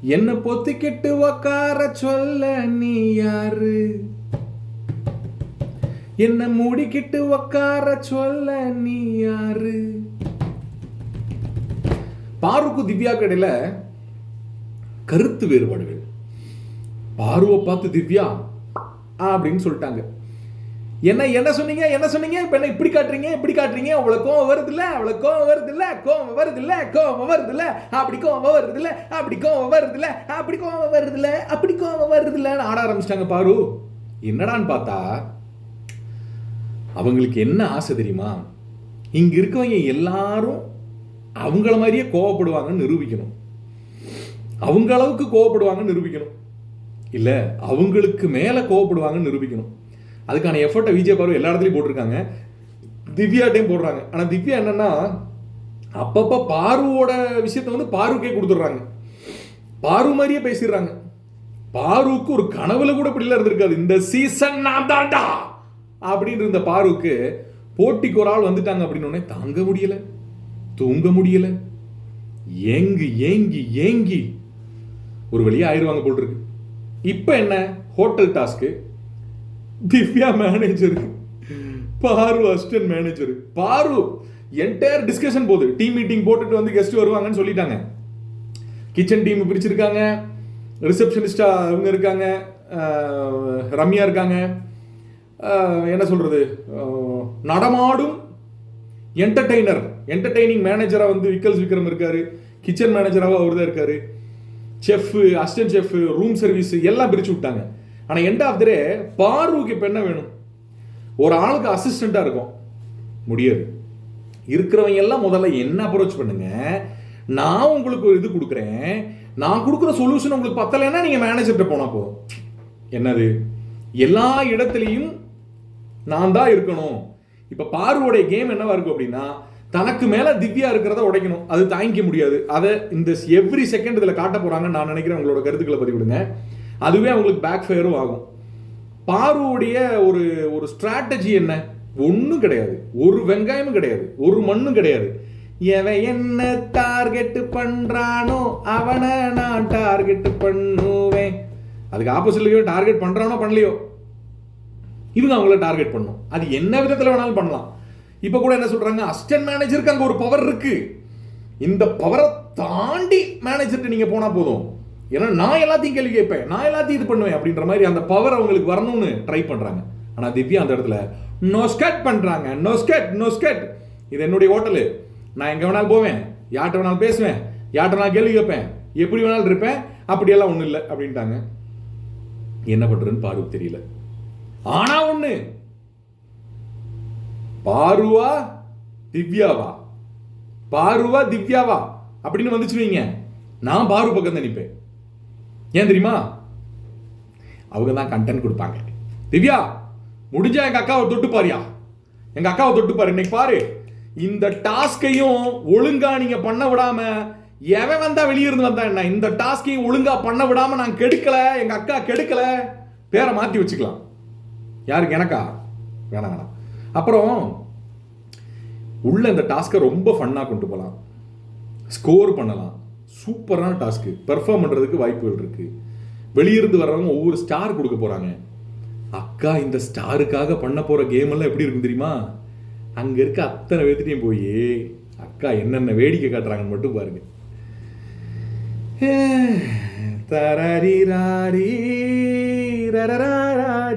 என்ன பொத்திக்கிட்டு உக்கார சொல்ல நீ யாரு? என்ன மூடிக்கிட்டு உக்கார சொல்ல நீ யாரு? பாருக்கு திவ்யா கடையில கருத்து வேறுபாடுகள். பாருவை பார்த்து திவ்யா அப்படின்னு சொல்லிட்டாங்க. என்ன என்ன சொன்னீங்க என்ன சொன்னீங்க? இப்போ என்ன இப்படி காட்டுறீங்க இப்படி காட்டுறீங்க? அவ்வளோ கோவம் வருது இல்லை அவ்வளோ கோவம் வருது இல்லை கோவம் வருது இல்லை கோவம் வருது இல்லை அப்படி கோவம் வருது இல்லை அப்படி கோவம் வருது இல்லை அப்படி கோவம் வருது இல்லை அப்படி கோவம் வருது இல்லைன்னு ஆட ஆரம்பிச்சிட்டாங்க பாரு. என்னடான்னு பார்த்தா அவங்களுக்கு என்ன ஆசை தெரியுமா? இங்க இருக்கவங்க எல்லாரும் அவங்கள மாதிரியே கோவப்படுவாங்கன்னு நிரூபிக்கணும். அவங்க அளவுக்கு கோவப்படுவாங்கன்னு நிரூபிக்கணும். இல்லை அவங்களுக்கு மேலே கோவப்படுவாங்கன்னு நிரூபிக்கணும். அதுக்கான எஃபர்ட்டை விஜய் பார்வை எல்லா இடத்துலையும் போட்டிருக்காங்க. திவ்யாட்டையும் போடுறாங்க. ஆனால் திவ்யா என்னன்னா அப்பப்போ பாருவோட விஷயத்த வந்து பாருக்கே கொடுத்துட்றாங்க. பாரு மாதிரியே பேசிடுறாங்க. பாருக்கு ஒரு கனவுல கூட இப்படிலாம் இருந்திருக்காது. இந்த சீசன் நான் தாண்டா அப்படின்னு இருந்த பாருக்கு போட்டிக்கு ஒரு ஆள் வந்துட்டாங்க அப்படின்னு தாங்க முடியல. தூங்க முடியல. ஏங்கி ஏங்கி ஏங்கி ஒரு வழியாக ஆயிடுவாங்க போல் இருக்கு. இப்போ என்ன? Hotel task. திவ்யா மேனேஜர் பாரு அசிஸ்டன்ட் மேனேஜர் பாரு என்டையர் டிஸ்கஷன் போகுது. டீம் மீட்டிங் போட்டுட்டு வந்து கெஸ்ட் வருவாங்கன்னு சொல்லிட்டாங்க. கிச்சன் டீம் பிரிச்சிருக்காங்க. ரிசப்ஷனிஸ்டா இவங்க இருக்காங்க. ரம்யா இருக்காங்க. என்ன சொல்றது? நடமாடும் என்டர்டெய்னர் என்டர்டெய்னிங் மேனேஜராக வந்து விக்கல்ஸ் விக்ரம் இருக்காரு. கிச்சன் மேனேஜராக அவர் தான் இருக்காரு. Chef assistant chef room service எல்லாம் பிரிச்சு விட்டாங்க. ஆனால் எண்ட் ஆஃப் த டே பார்வுக்கு இப்போ என்ன வேணும்? ஒரு ஆளுக்கு அசிஸ்டண்ட்டாக இருக்கும். முடியாது. இருக்கிறவங்க எல்லாம் முதல்ல என்ன அப்ரோச் பண்ணுங்க? நான் உங்களுக்கு ஒரு இது கொடுக்குறேன். நான் கொடுக்குற சொல்யூஷன் உங்களுக்கு பத்தலைன்னா நீங்கள் மேனேஜர்கிட்ட போனால் போதும். என்னது? எல்லா இடத்துலையும் நான் தான் இருக்கணும். இப்போ பார்வோடைய கேம் என்னவா இருக்கும் அப்படின்னா தனக்கு மேலே திவ்யா இருக்கிறத உடைக்கணும். அது தாங்கிக்க முடியாது. அதை இந்த எவ்ரி செகண்ட் இதில் காட்ட போகிறாங்கன்னு நான் நினைக்கிறேன். உங்களோட கருத்துக்களை பதிவிடுங்க. அதுவே அவங்களுக்கு பேக் ஃபயரும் ஆகும். பாருவுடைய ஒரு ஒரு ஸ்ட்ராட்டஜி என்ன? ஒன்றும் கிடையாது. ஒரு வெங்காயமும் கிடையாது. ஒரு மண்ணும் கிடையாது. எவன் என்ன டார்கெட் பண்ணுறானோ அவனை நான் டார்கெட் பண்ணுவேன். அதுக்கு ஆப்போசிட்லையோ டார்கெட் பண்ணுறானோ பண்ணலையோ? இவங்க அவங்கள டார்கெட் பண்ணும். அது என்ன விதத்தில் வேணாலும் பண்ணலாம். இப்போ கூட என்ன சொல்கிறாங்க அசிஸ்டன்ட் மேனேஜருக்கு அங்கே ஒரு பவர் இருக்குது இந்த பவரை தாண்டி மேனேஜர்கிட்ட நீங்கள் போனால் போதும். ஏன்னா நான் எல்லாத்தையும் கேள்வி கேட்பேன். நான் எல்லாத்தையும் இது பண்ணுவேன் அப்படின்ற மாதிரி அந்த பவர் அவங்களுக்கு வரணும்னு ட்ரை பண்ணுறாங்க ஆனால் திவ்யா அந்த இடத்துல நோஸ்கட் பண்ணுறாங்க நோஸ்கட் நோஸ்கட் இது என்னுடைய ஹோட்டலு நான் எங்கே வேணாலும் போவேன். யார்கிட்ட வேணாலும் பேசுவேன். யார்கிட்ட நான் கேள்வி கேட்பேன். எப்படி வேணாலும் இருப்பேன். அப்படியெல்லாம் ஒன்றும் இல்லை அப்படின்ட்டாங்க. என்ன பண்ணுறதுன்னு பாருக்கு தெரியல. ஆனால் ஒன்று பாருவா திவ்யாவா? பாருவா திவ்யாவா? அப்படின்னு வந்துச்சு வைங்க. நான் பாரு பக்கம் தான் நிற்பேன் ஏன் தெரியுமா? அவங்க தான் கண்டென்ட் கொடுப்பாங்க. திவ்யா முடிஞ்சா எங்கள் அக்காவை தொட்டு பாரியா? எங்கள் அக்காவை தொட்டு பாரு. இன்னைக்கு பாரு இந்த டாஸ்கையும் ஒழுங்கா நீங்கள் பண்ண விடாமல் எவன் வந்தா வெளியிருந்து வந்தா என்ன? இந்த டாஸ்கையும் ஒழுங்கா பண்ண விடாமல் நான் கெடுக்கல எங்கள் அக்கா கெடுக்கல பேரை மாற்றி வச்சுக்கலாம். யாருக்கு? எனக்கா? வேணாம் வேணாம். அப்புறம் உள்ள இந்த டாஸ்க்கை ரொம்ப ஃபன்னாக கொண்டு போகலாம் ஸ்கோர் பண்ணலாம். சூப்பரான டாஸ்க்கு பெர்ஃபார்ம் பண்ணுறதுக்கு வாய்ப்புகள் இருக்குது வெளியிருந்து வர்றவங்க ஒவ்வொரு ஸ்டார் கொடுக்க போகிறாங்க அக்கா இந்த ஸ்டாருக்காக பண்ண போகிற கேம் எல்லாம் எப்படி இருக்கும் தெரியுமா? அங்கே இருக்க அத்தனை பேர்த்திட்டையும் போய் அக்கா என்னென்ன வேடிக்கை காட்டுறாங்கன்னு மட்டும் பாருங்க. தரரி ராரி ரரராரி